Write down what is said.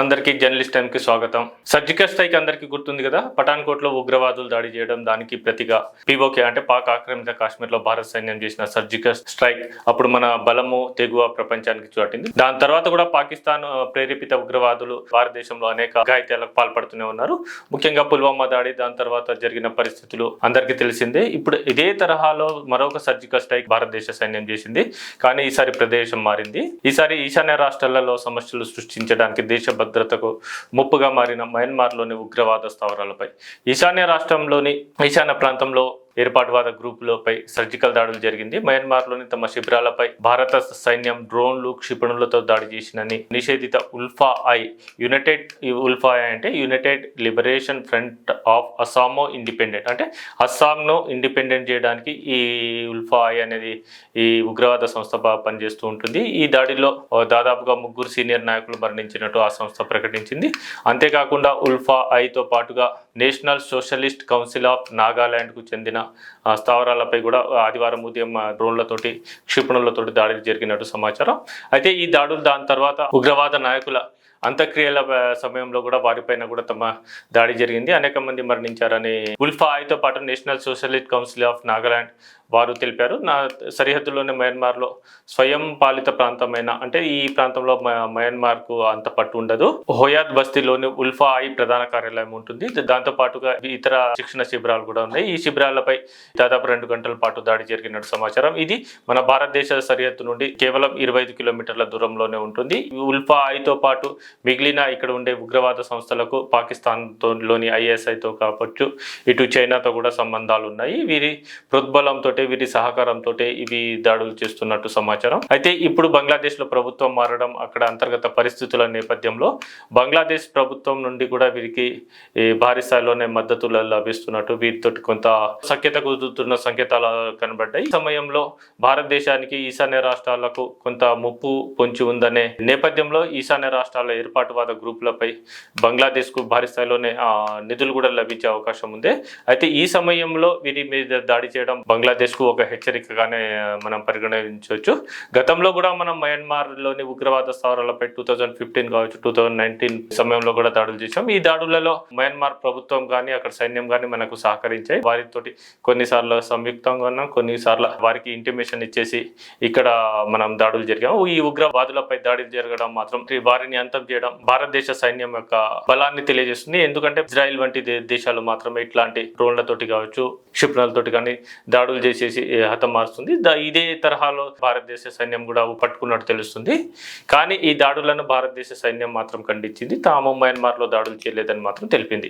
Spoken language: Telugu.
అందరికీ జర్నలిస్ట్ టైంకి స్వాగతం. సర్జికల్ స్ట్రైక్ అందరికీ గుర్తుంది కదా? పఠాన్కోట్లో ఉగ్రవాదులు దాడి చేయడం దానికి ప్రతిగా. పీఓకే అంటే పాక్ ఆక్రమిత కాశ్మీర్లో భారత సైన్యం చేసిన సర్జికల్ స్ట్రైక్ అప్పుడు మన బలము తెగువ ప్రపంచానికి చాటింది. దాని తర్వాత కూడా పాకిస్తాన్ ప్రేరేపిత ఉగ్రవాదులు భారతదేశంలో అనేక గాయత్యాలకు పాల్పడుతూనే ఉన్నారు. ముఖ్యంగా పుల్వామా దాడి దాని తర్వాత జరిగిన పరిస్థితులు అందరికీ తెలిసిందే. ఇప్పుడు ఇదే తరహాలో మరొక సర్జికల్ స్ట్రైక్ భారతదేశ సైన్యం చేసింది. కానీ ఈసారి ప్రదేశం మారింది. ఈసారి ఈశాన్య రాష్ట్రాలలో సమస్యలు సృష్టించడానికి దేశ భద్రతకు ముప్పుగా మారిన మయన్మార్లోని ఉగ్రవాద స్థావరాలపై. ఈశాన్య రాష్ట్రంలోని ఈశాన్య ప్రాంతంలో ఏర్పాటువాద గ్రూపులపై సర్జికల్ దాడులు జరిగింది. మయన్మార్లోని తమ శిబిరాలపై భారత సైన్యం డ్రోన్లు క్షిపణులతో దాడి చేసినని నిషేధిత ULFA I United ULFA I అంటే United Liberation Front of Asom independent అంటే అస్సాంను ఇండిపెండెంట్ చేయడానికి ఈ ఉల్ఫా ఐ అనేది ఈ ఉగ్రవాద సంస్థ పనిచేస్తూ ఉంటుంది. ఈ దాడిలో దాదాపుగా ముగ్గురు సీనియర్ నాయకులు మరణించినట్టు ఆ సంస్థ ప్రకటించింది. అంతేకాకుండా ఉల్ఫా ఐతో పాటుగా నేషనల్ సోషలిస్ట్ కౌన్సిల్ ఆఫ్ నాగాలాండ్కు చెందిన స్థావరాలపై కూడా ఆదివారం ఉదయం డ్రోన్లతోటి క్షిపణులతోటి దాడులు జరిగినట్టు సమాచారం. అయితే ఈ దాడులు దాని తర్వాత ఉగ్రవాద నాయకుల అంత్యక్రియల సమయంలో కూడా వారిపైన కూడా తమ దాడి జరిగింది. అనేక మంది మరణించారని ఉల్ఫా ఐతో పాటు National Socialist Council of Nagaland వారు తెలిపారు. నా సరిహద్దులోని మయన్మార్లో స్వయం పాలిత ప్రాంతమైన అంటే ఈ ప్రాంతంలో మ- మయన్మార్కు అంత పట్టు ఉండదు. హోయాద్ బస్తీలోని ఉల్ఫా ఐ ప్రధాన కార్యాలయం ఉంటుంది. దాంతో పాటుగా ఇతర శిక్షణ శిబిరాలు కూడా ఉన్నాయి. ఈ శిబిరాలపై దాదాపు రెండు గంటల పాటు దాడి జరిగినట్టు సమాచారం. ఇది మన భారతదేశ సరిహద్దు నుండి కేవలం ఇరవై ఐదు కిలోమీటర్ల దూరంలోనే ఉంటుంది. ఈ ఉల్ఫా ఐతో పాటు మిగిలిన ఇక్కడ ఉండే ఉగ్రవాద సంస్థలకు పాకిస్తాన్తోలోని ఐఎస్ఐతో కావచ్చు ఇటు చైనాతో కూడా సంబంధాలు ఉన్నాయి వీరి ప్రోద్బలంతో వీరి సహకారంతో ఇవి దాడులు చేస్తున్నట్టు సమాచారం. అయితే ఇప్పుడు బంగ్లాదేశ్లో ప్రభుత్వం మారడం అక్కడ అంతర్గత పరిస్థితుల నేపథ్యంలో బంగ్లాదేశ్ ప్రభుత్వం నుండి కూడా వీరికి ఈ భారీ స్థాయిలోనే మద్దతు లభిస్తున్నట్టు వీరితో కొంత సఖ్యత కుదురుతున్న సంకేతాలు కనబడ్డాయి. ఈ సమయంలో భారతదేశానికి ఈశాన్య రాష్ట్రాలకు కొంత ముప్పు పొంచి ఉందనే నేపథ్యంలో ఈశాన్య రాష్ట్రాల ఏర్పాటువాద గ్రూపులపై బంగ్లాదేశ్కు భారీ స్థాయిలోనే నిధులు కూడా లభించే అవకాశం ఉంది. అయితే ఈ సమయంలో వీరి మీద దాడి చేయడం బంగ్లాదేశ్కు ఒక హెచ్చరికగానే మనం పరిగణించవచ్చు. గతంలో కూడా మనం మయన్మార్లోని ఉగ్రవాద స్థావరాలపై టూ థౌజండ్ ఫిఫ్టీన్ కావచ్చు టూ థౌజండ్ నైన్టీన్ సమయంలో కూడా దాడులు చేసాం ఈ దాడులలో మయన్మార్ ప్రభుత్వం కానీ అక్కడ సైన్యం కానీ మనకు సహకరించాయి. వారితోటి కొన్నిసార్లు సంయుక్తంగా ఉన్నాం కొన్నిసార్లు వారికి ఇంటిమేషన్ ఇచ్చేసి ఇక్కడ మనం దాడులు జరిగాము. ఈ ఉగ్రవాదులపై దాడులు జరగడం మాత్రం వారిని అంతం చేయడం భారతదేశ సైన్యం యొక్క బలాన్ని తెలియజేస్తుంది. ఎందుకంటే ఇజ్రాయెల్ వంటి దేశాలు మాత్రమే ఇట్లాంటి డ్రోన్లతోటి కావచ్చు క్షిపణులతోటి కానీ దాడులు చేసేసి హతం హతమారుస్తుంది ఇదే తరహాలో భారతదేశ సైన్యం కూడా పట్టుకున్నట్టు తెలుస్తుంది. కానీ ఈ దాడులను భారతదేశ సైన్యం మాత్రం ఖండించింది. తాము మయన్మార్లో దాడులు చేయలేదని మాత్రం తెలిపింది.